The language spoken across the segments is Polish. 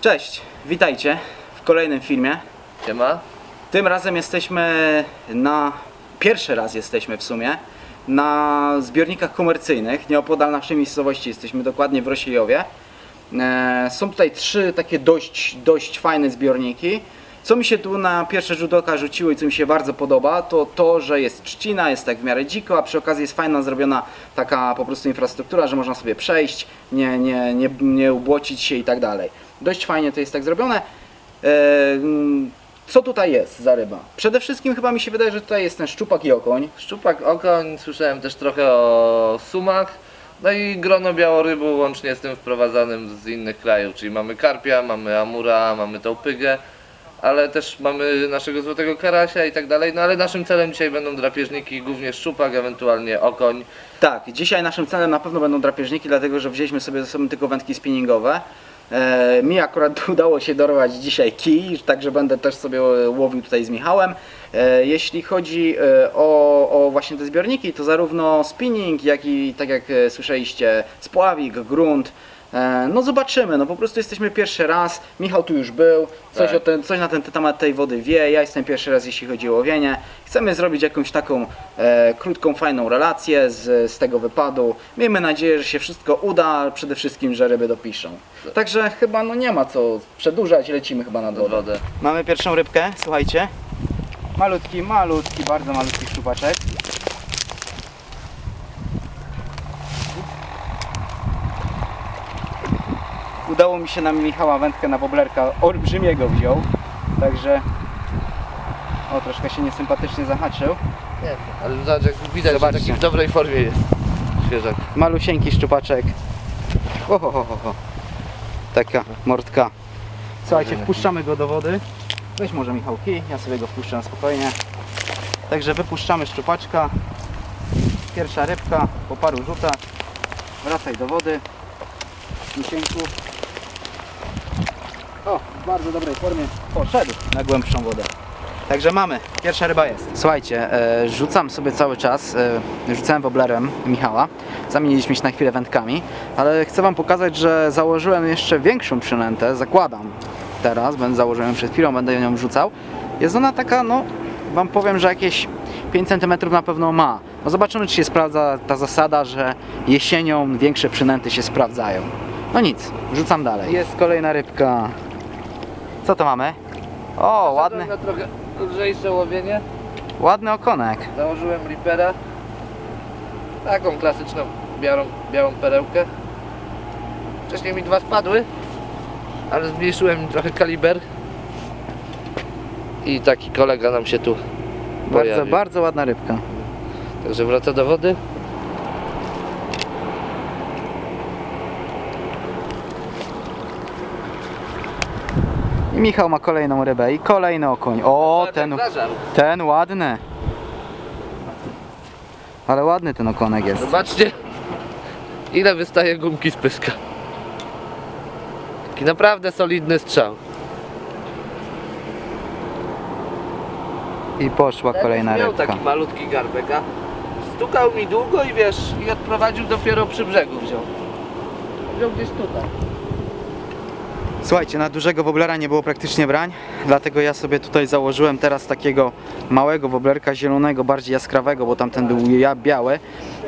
Cześć, witajcie w kolejnym filmie. Siema. Tym razem jesteśmy na. Pierwszy raz jesteśmy w sumie na zbiornikach komercyjnych. Nieopodal naszej miejscowości jesteśmy dokładnie w Rosiliowie. E, Są tutaj trzy takie dość, dość fajne zbiorniki. Co mi się tu na pierwszy rzut oka rzuciło i co mi się bardzo podoba, to to, że jest trzcina, jest tak w miarę dziko, a przy okazji jest fajna zrobiona taka po prostu infrastruktura, że można sobie przejść, nie, nie, nie, nie ubłocić się i tak dalej. Dość fajnie to jest tak zrobione. E, mm, Co tutaj jest za ryba? Przede wszystkim chyba mi się wydaje, że tutaj jest ten szczupak i okoń. Szczupak, okoń, słyszałem też trochę o sumach. No i grono białorybu łącznie z tym wprowadzanym z innych krajów, czyli mamy karpia, mamy amura, mamy tą pygę, ale też mamy naszego złotego karasia i tak dalej. No ale naszym celem dzisiaj będą drapieżniki, głównie szczupak, ewentualnie okoń. Tak, dzisiaj naszym celem na pewno będą drapieżniki, dlatego że wzięliśmy sobie ze sobą tylko wędki spinningowe. E, mi akurat udało się dorwać dzisiaj kij, także będę też sobie łowił tutaj z Michałem. E, jeśli chodzi e, o, o właśnie te zbiorniki, to zarówno spinning, jak i tak jak słyszeliście, spławik, grunt. E, No zobaczymy, no po prostu jesteśmy pierwszy raz, Michał tu już był, coś, Tak. o ten, coś na ten temat tej wody wie, ja jestem pierwszy raz jeśli chodzi o łowienie. Chcemy zrobić jakąś taką e, krótką, fajną relację z, z tego wypadu. Miejmy nadzieję, że się wszystko uda, przede wszystkim, że ryby dopiszą. Także chyba no nie ma co przedłużać, lecimy chyba na wodę. Mamy pierwszą rybkę, słuchajcie. Malutki, malutki, bardzo malutki szczupaczek. Udało mi się na Michała wędkę na woblerka olbrzymiego wziął. Także o troszkę się niesympatycznie zahaczył. Nie, ale zobacz jak widać, Zobaczcie. że taki w dobrej formie jest świeżak. Malusieńki szczupaczek. Ho, ho, ho, ho. Taka mordka. Słuchajcie, wpuszczamy go do wody. Weź może Michał kij, ja sobie go wpuszczę na spokojnie. Także wypuszczamy szczupaczka. Pierwsza rybka po paru rzutach. Wracaj do wody. Misieńku. O, w bardzo dobrej formie poszedł na głębszą wodę. Także mamy, pierwsza ryba jest. Słuchajcie, e, rzucam sobie cały czas, e, rzucałem woblerem Michała, zamieniliśmy się na chwilę wędkami, ale chcę Wam pokazać, że założyłem jeszcze większą przynętę, zakładam teraz, będę założyłem przed chwilą, będę ją rzucał. Jest ona taka, no, Wam powiem, że jakieś 5 cm na pewno ma. No zobaczymy, czy się sprawdza ta zasada, że jesienią większe przynęty się sprawdzają. No nic, rzucam dalej. Jest kolejna rybka. Co to mamy? O, ładny. Na trochę lżejsze łowienie. Ładny okonek. Założyłem Reapera. Taką klasyczną białą, białą perełkę. Wcześniej mi dwa spadły, ale zmniejszyłem trochę kaliber. I taki kolega nam się tu Bardzo, pojawił. bardzo ładna rybka. Także wraca do wody. I Michał ma kolejną rybę i kolejny okoń. O, ten, ten ładny. Ale ładny ten okonek jest. Zobaczcie, ile wystaje gumki z pyska. Taki naprawdę solidny strzał. I poszła kolejna miał rybka. taki malutki garbek, a stukał mi długo i wiesz, i odprowadził dopiero przy brzegu wziął. Wziął gdzieś tutaj. Słuchajcie, na dużego woblera nie było praktycznie brań, dlatego ja sobie tutaj założyłem teraz takiego małego woblerka zielonego, bardziej jaskrawego, bo tamten był ja biały.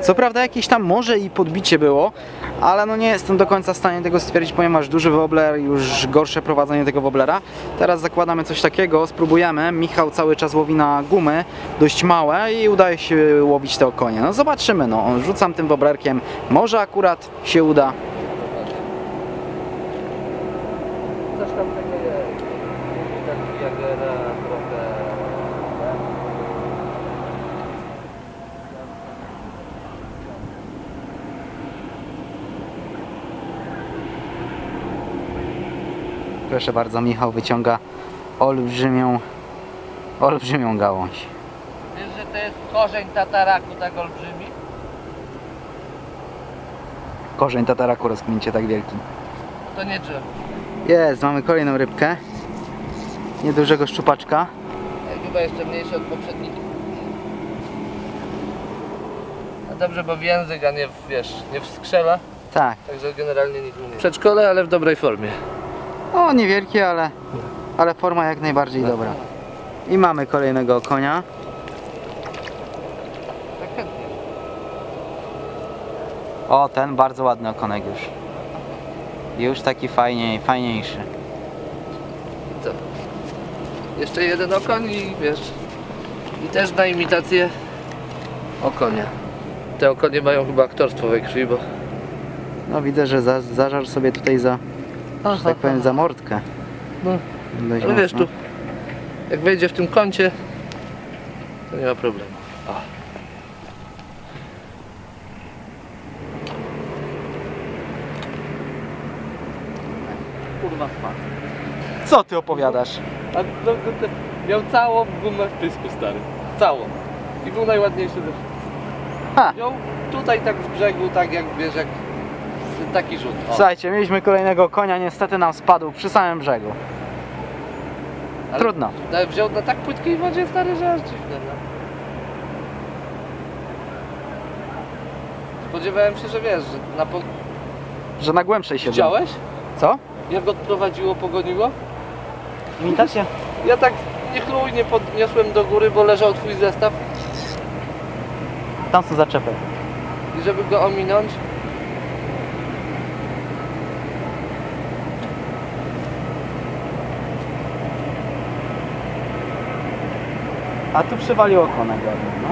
Co prawda jakieś tam może i podbicie było, ale no nie jestem do końca w stanie tego stwierdzić, ponieważ duży wobler, już gorsze prowadzenie tego woblera. Teraz zakładamy coś takiego, spróbujemy. Michał cały czas łowi na gumy, dość małe i udaje się łowić te okonie. No zobaczymy, no rzucam tym woblerkiem, może akurat się uda. Coś tam tego jest. Taki jagera trochę. Proszę bardzo, Michał wyciąga olbrzymią, olbrzymią gałąź. Wiesz, że to jest korzeń tataraku tak olbrzymi? Korzeń tataraku rozkminięcie tak wielki. To nie drzewo. Jest, mamy kolejną rybkę. Niedużego szczupaczka. Chyba jeszcze mniejszy od poprzednich. A dobrze, bo w język, a nie w, wiesz, nie w skrzela. Tak. Także generalnie nic nie. Przedszkole, ale w dobrej formie. O, niewielki, ale, ale forma jak najbardziej dobra. I mamy kolejnego konia. O, ten bardzo ładny okonek już. Już taki fajniej, fajniejszy. Co? Jeszcze jeden okoń i wiesz. I też na imitację okonia. Te okonie mają chyba aktorstwo we krwi, bo. No widzę, że za, zażarł sobie tutaj za, że tak powiem, za mordkę. No. Dość Ale wiesz, mocno. tu jak wejdzie w tym kącie, to nie ma problemu. O. Kurwa spadł. Co ty opowiadasz? A no, no, to miał całą gumę w pysku stary. Całą. I był najładniejszy ze wszystkich. Ha! Tutaj tak z brzegu, tak jak wiesz, jak taki rzut. O. Słuchajcie, mieliśmy kolejnego konia, niestety nam spadł przy samym brzegu. Ale- Trudno. Ale wziął na tak płytkiej wodzie stary, że aż dziwne, no. Spodziewałem się, że wiesz, że na po... Że na głębszej się Widziałeś? Co? Jak odprowadziło, pogoniło? Imitacja? Ja tak niechlujnie podniosłem do góry, bo leżał twój zestaw Tam są zaczepy. i żeby go ominąć, A tu przywaliło konek no.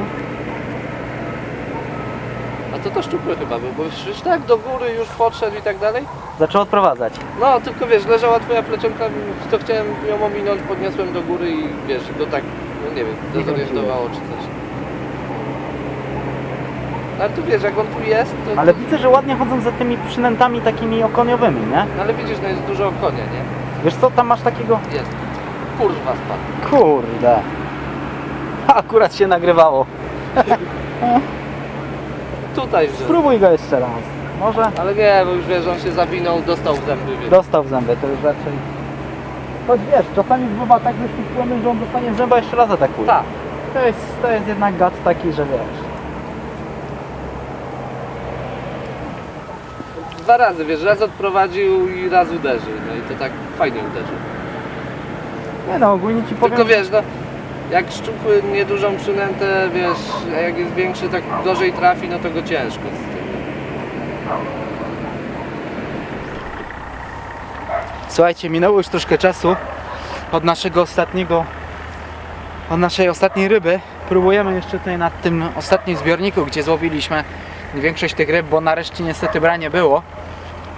a to to szczupły chyba był, bo już, już tak do góry już podszedł i tak dalej. Zaczął odprowadzać. No, tylko wiesz, leżała twoja plecionka, to chciałem ją ominąć, podniosłem do góry i wiesz, go tak, no nie wiem, dezorientowało czy coś. Ale tu wiesz, jak on tu jest, to... Ale to... widzę, że ładnie chodzą za tymi przynętami takimi okoniowymi, nie? No, ale widzisz, no jest dużo konia, nie? Wiesz co, tam masz takiego... Jest. Kurwa spadł. Kurde. Akurat się nagrywało. Tutaj że. Spróbuj go jeszcze raz. Może Ale nie, bo już wiesz, on się zawinął, dostał w zęby, wiesz. dostał w zęby, to już raczej... Choć wiesz, czasami bywa tak, że wpływy, że on dostanie w zęba jeszcze raz atakuje. Tak. To jest, to jest jednak gad taki, że wiesz. Dwa razy, wiesz, raz odprowadził i raz uderzył, no i to tak fajnie uderzył. Nie no, ogólnie ci powiem... Tylko wiesz, no, jak szczupły niedużą przynętę, wiesz, jak jest większy, tak gorzej trafi, no to go ciężko. Słuchajcie, minęło już troszkę czasu od naszego ostatniego, od naszej ostatniej ryby. Próbujemy jeszcze tutaj na tym ostatnim zbiorniku, gdzie złowiliśmy większość tych ryb, bo nareszcie niestety branie było.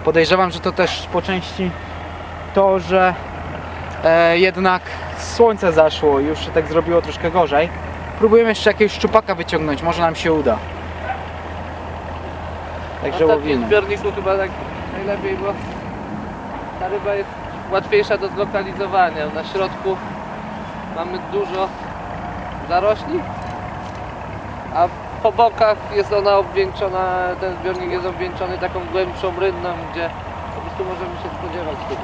Podejrzewam, że to też po części to, że e, jednak słońce zaszło i już się tak zrobiło troszkę gorzej. Próbujemy jeszcze jakiegoś szczupaka wyciągnąć, może nam się uda. Także takim łowimy. zbiorniku chyba tak najlepiej, bo ta ryba jest łatwiejsza do zlokalizowania. Na środku mamy dużo zarośli, a po bokach jest ona obwieńczona, ten zbiornik jest obwieńczony taką głębszą rynną, gdzie po prostu możemy się spodziewać ryb.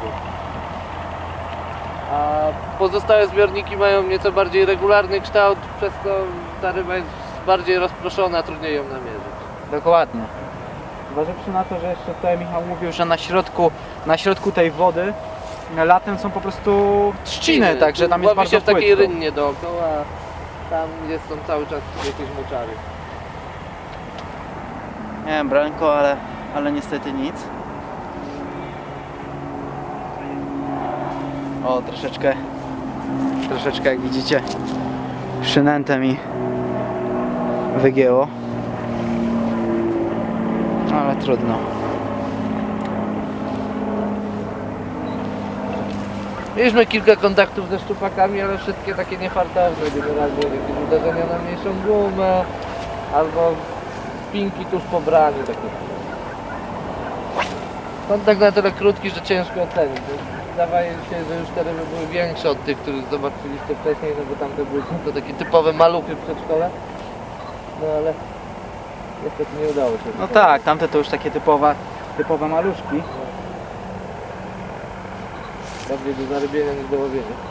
A pozostałe zbiorniki mają nieco bardziej regularny kształt, przez to ta ryba jest bardziej rozproszona, trudniej ją namierzyć. Dokładnie. Zważywszy na to, że jeszcze tutaj Michał mówił, że na środku, na środku tej wody latem są po prostu trzciny, także tam jest bardzo się w takiej płytko. rynnie dookoła, tam jest, są cały czas jakieś moczary. Nie wiem, Branko, ale, ale niestety nic. O, troszeczkę, troszeczkę jak widzicie, przynętę mi wygięło. Ale trudno. Mieliśmy kilka kontaktów ze szczupakami, ale wszystkie takie niefartowne, generalnie jakieś uderzenia na mniejszą gumę, albo pinki tuż po braniu, takie. Kontakt na tyle krótki, że ciężko ocenić. Wydaje się, że już te ryby były większe od tych, których zobaczyliście wcześniej, no bo tamte były to takie typowe maluchy w przedszkole. No ale niestety nie udało się. No tak, tamte to już takie typowe, typowe maluszki. Bardziej do zarybienia niż do łowienia.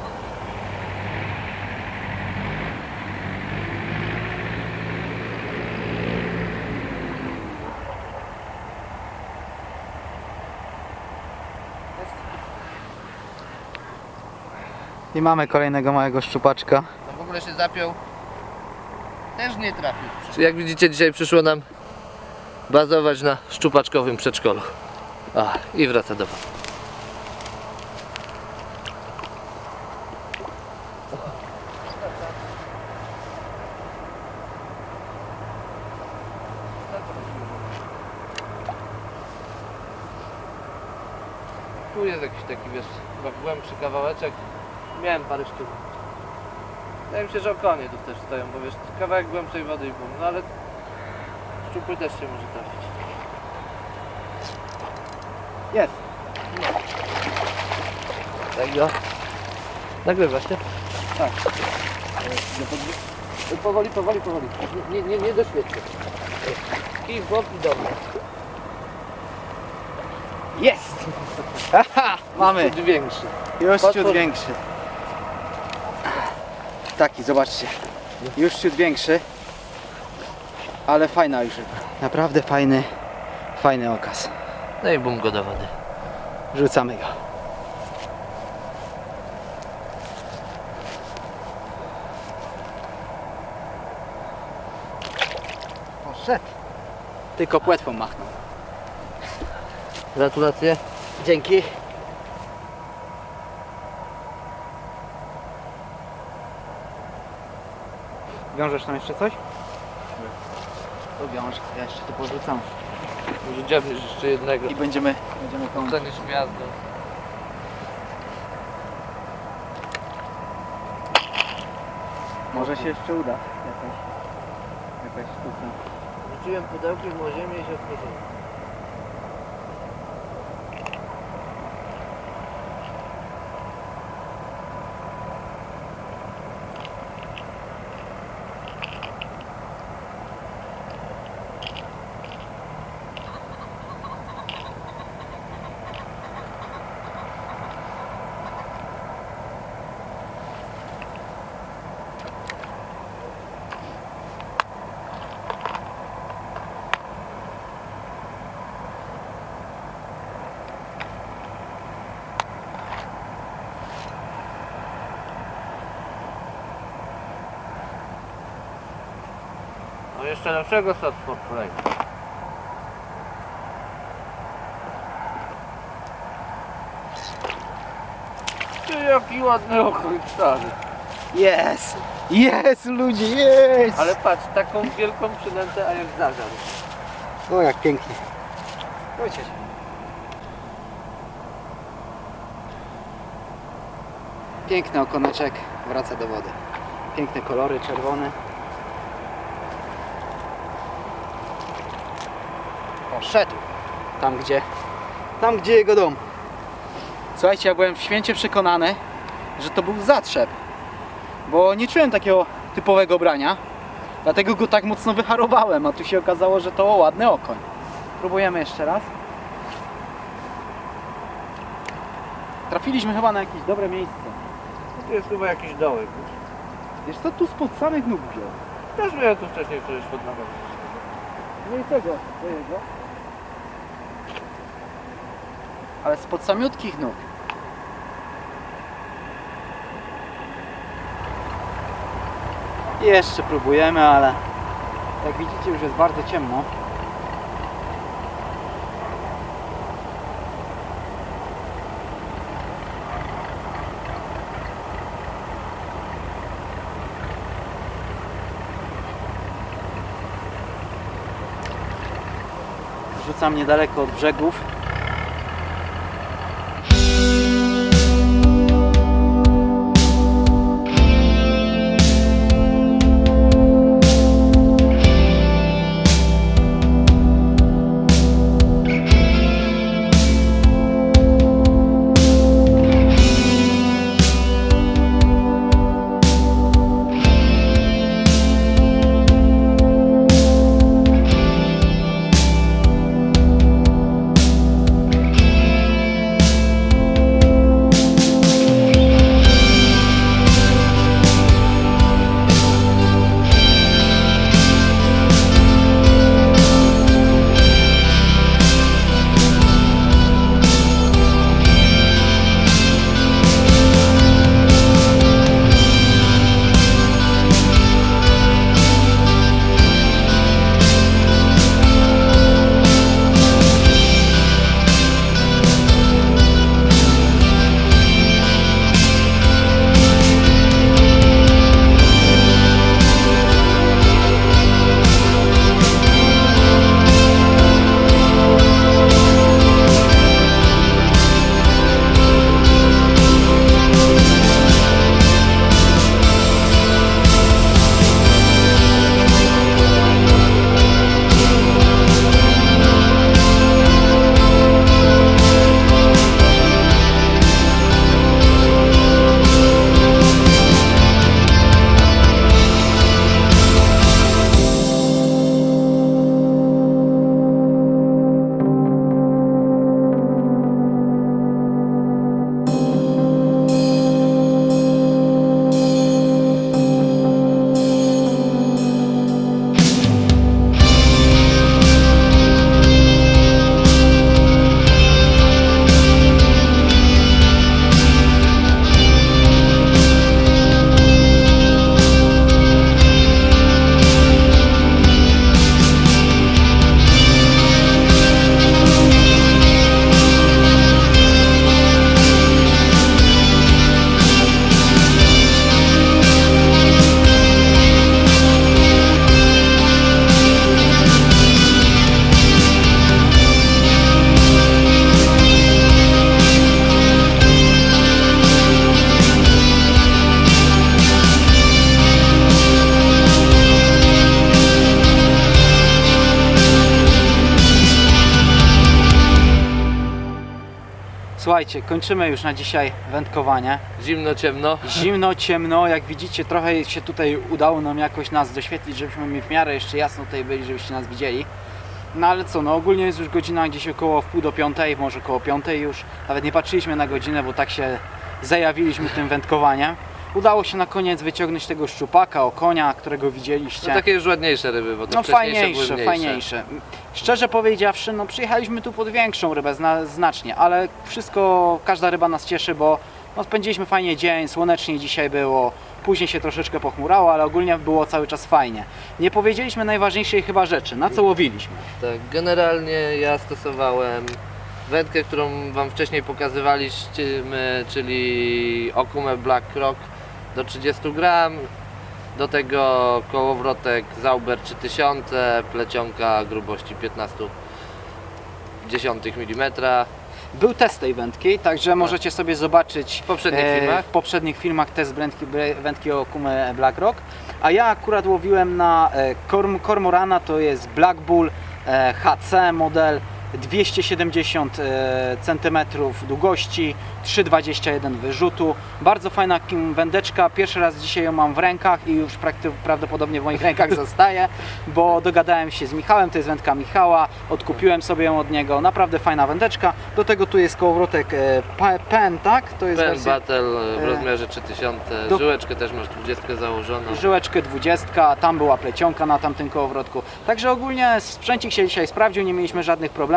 I mamy kolejnego małego szczupaczka. No w ogóle się zapiął. Też nie trafił. Jak widzicie, dzisiaj przyszło nam bazować na szczupaczkowym przedszkolu. A, i wraca do Was. Tu jest jakiś taki, wiesz, chyba głębszy kawałeczek. Miałem parę sztuk. Wydaje mi się, że okonie tu też stoją, bo wiesz, kawałek głębszej wody i bum. No ale szczupły też się może trafić. Jest. Tak go. Nagrywasz się? Tak. Powoli, powoli, powoli. Nie, nie, nie doświetlę. I w bok i do mnie. Jest! Haha, mamy. Ciut większy. Już Potwór- ciut większy. Taki, zobaczcie. Już ciut większy. Ale fajna już ryba. Naprawdę fajny, fajny okaz. No i bum go do wody. Rzucamy go. Poszedł. Tylko płetwą machnął. Gratulacje. Dzięki. Wiążesz tam jeszcze coś? To wiąż, ja jeszcze to porzucam. Może dziabniesz jeszcze jednego. I będziemy, będziemy kończyć. Staniesz gwiazdą. Może się jeszcze uda. Jakaś, jakaś sztuka. Rzuciłem pudełkiem o ziemię i się otworzyło. Jeszcze lepszego Stratford Play. Ty jaki ładny okruj stary. Jest! Jest ludzie, jest! Ale patrz, taką wielką przynętę, a jak zażar. O jak pięknie. Się. Piękny okoneczek wraca do wody. Piękne kolory, czerwone. Poszedł. Tam gdzie, tam gdzie jego dom. Słuchajcie, ja byłem święcie przekonany, że to był zatrzep. Bo nie czułem takiego typowego brania. Dlatego go tak mocno wyharowałem, a tu się okazało, że to ładny okoń. Próbujemy jeszcze raz. Trafiliśmy chyba na jakieś dobre miejsce. Tu jest chyba jakiś dołek. Wiesz co, tu spod samych nóg wziął. Też miałem tu wcześniej któryś pod nogą. No i tego, to jego. Ale spod samiutkich nóg. Jeszcze próbujemy, ale jak widzicie już jest bardzo ciemno. Rzucam niedaleko od brzegów. Słuchajcie, kończymy już na dzisiaj wędkowanie. Zimno, ciemno. Zimno, ciemno, jak widzicie, trochę się tutaj udało nam jakoś nas doświetlić, żebyśmy w miarę jeszcze jasno tutaj byli, żebyście nas widzieli. No ale co, no ogólnie jest już godzina gdzieś około wpół do piątej, może około piątej już. Nawet nie patrzyliśmy na godzinę, bo tak się zajawiliśmy tym wędkowaniem. Udało się na koniec wyciągnąć tego szczupaka, okonia, którego widzieliście. No takie już ładniejsze ryby, bo to No wcześniejsze fajniejsze, były fajniejsze. Szczerze powiedziawszy, no przyjechaliśmy tu pod większą rybę zna, znacznie, ale wszystko, każda ryba nas cieszy, bo no, spędziliśmy fajnie dzień, słonecznie dzisiaj było, później się troszeczkę pochmurało, ale ogólnie było cały czas fajnie. Nie powiedzieliśmy najważniejszej chyba rzeczy, na co łowiliśmy. Tak, generalnie ja stosowałem wędkę, którą Wam wcześniej pokazywaliśmy, czyli Okume Black Rock do 30 gram. Do tego kołowrotek Zauber 3000, plecionka grubości 15 dziesiątych milimetra. Był test tej wędki, także możecie sobie zobaczyć W poprzednich e, filmach. w poprzednich filmach test wędki, wędki o Kume Blackrock. A ja akurat łowiłem na e, korm, kormorana, to jest Black Bull e, HC model 270 e, cm długości, 3,21 wyrzutu. Bardzo fajna wędeczka. Pierwszy raz dzisiaj ją mam w rękach i już prawdopodobnie w moich rękach zostaje, bo dogadałem się z Michałem, to jest wędka Michała, odkupiłem sobie ją od niego. Naprawdę fajna wędeczka. Do tego tu jest kołowrotek e, Pe- Pen, tak? To jest Pen wersja Battle w e, rozmiarze 3000, do- żyłeczkę też masz 20 założoną. żyłeczkę 20, tam była plecionka na tamtym kołowrotku. Także ogólnie sprzęcik się dzisiaj sprawdził, nie mieliśmy żadnych problemów.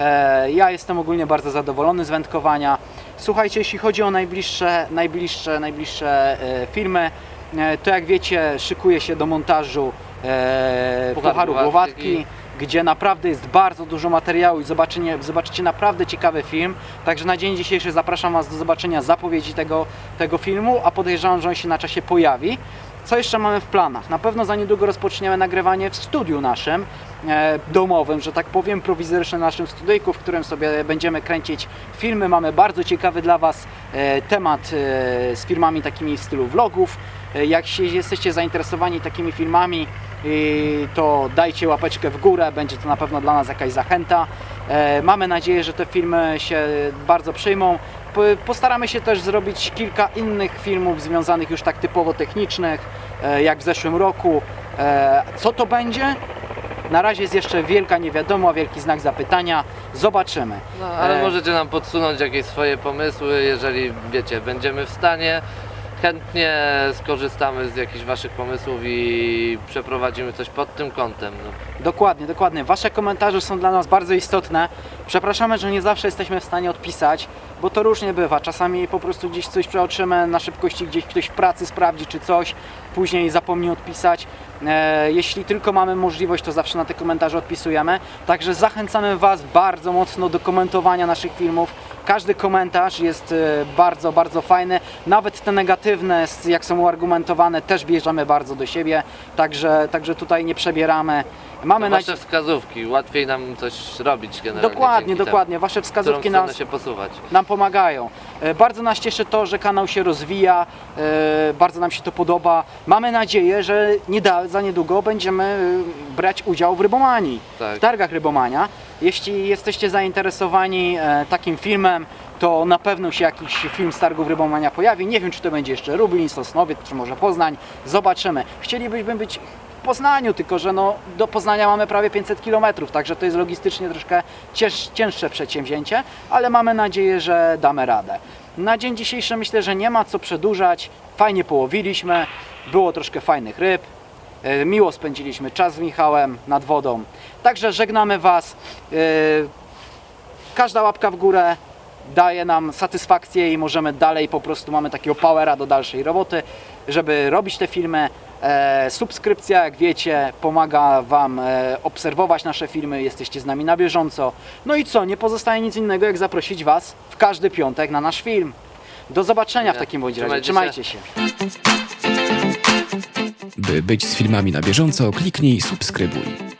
E, ja jestem ogólnie bardzo zadowolony z wędkowania. Słuchajcie, jeśli chodzi o najbliższe, najbliższe, najbliższe e, filmy, e, to jak wiecie, szykuje się do montażu e, Pucharu. Głowatki, gdzie naprawdę jest bardzo dużo materiału i zobaczycie, zobaczycie naprawdę ciekawy film. Także na dzień dzisiejszy zapraszam Was do zobaczenia zapowiedzi tego, tego filmu, a podejrzewam, że on się na czasie pojawi. Co jeszcze mamy w planach? Na pewno za niedługo rozpoczniemy nagrywanie w studiu naszym, e, domowym, że tak powiem, prowizorycznym naszym studyjku, w którym sobie będziemy kręcić filmy. Mamy bardzo ciekawy dla Was e, temat e, z filmami takimi w stylu vlogów. E, jak się jesteście zainteresowani takimi filmami, i to dajcie łapeczkę w górę, będzie to na pewno dla nas jakaś zachęta. E, Mamy nadzieję, że te filmy się bardzo przyjmą. Postaramy się też zrobić kilka innych filmów związanych już tak typowo technicznych, e, jak w zeszłym roku. E, Co to będzie? Na razie jest jeszcze wielka niewiadoma, wielki znak zapytania. Zobaczymy. No, ale E, możecie nam podsunąć jakieś swoje pomysły, jeżeli wiecie, będziemy w stanie. chętnie skorzystamy z jakichś Waszych pomysłów i przeprowadzimy coś pod tym kątem. No. Dokładnie, dokładnie. Wasze komentarze są dla nas bardzo istotne. Przepraszamy, że nie zawsze jesteśmy w stanie odpisać, bo to różnie bywa. Czasami po prostu gdzieś coś przeoczymy na szybkości, gdzieś ktoś w pracy sprawdzi czy coś, później zapomni odpisać. E, jeśli tylko mamy możliwość, to zawsze na te komentarze odpisujemy. Także zachęcamy Was bardzo mocno do komentowania naszych filmów. Każdy komentarz jest e, bardzo, bardzo fajny. Nawet te negatywne, jak są uargumentowane, też bierzemy bardzo do siebie. Także, także tutaj nie przebieramy. Mamy No, nadzieję. wasze wskazówki, łatwiej nam coś robić generalnie. Dokładnie, dokładnie. Wasze Temu. W którą wskazówki nas, się posuwać. nam pomagają. E, Bardzo nas cieszy to, że kanał się rozwija, e, bardzo nam się to podoba. Mamy nadzieję, że nie da, za niedługo będziemy e, brać udział w Rybomanii, Tak. w targach Rybomania. Jeśli jesteście zainteresowani takim filmem, to na pewno się jakiś film z targów Rybomania pojawi. Nie wiem, czy to będzie jeszcze Lublin, Sosnowiec, czy może Poznań. Zobaczymy. Chcielibyśmy być Poznaniu, tylko że no, do Poznania mamy prawie 500 km, także to jest logistycznie troszkę cięż, cięższe przedsięwzięcie, ale mamy nadzieję, że damy radę. Na dzień dzisiejszy myślę, że nie ma co przedłużać. Fajnie połowiliśmy, było troszkę fajnych ryb. E, Miło spędziliśmy czas z Michałem nad wodą. Także żegnamy Was. E, Każda łapka w górę daje nam satysfakcję i możemy dalej po prostu mamy takiego powera do dalszej roboty, żeby robić te filmy. E, subskrypcja, jak wiecie, pomaga Wam e, obserwować nasze filmy, jesteście z nami na bieżąco. No i co, nie pozostaje nic innego, jak zaprosić Was w każdy piątek na nasz film. Do zobaczenia w takim bądź razie. Trzymajcie Trzymajcie się. By być z filmami na bieżąco, kliknij subskrybuj.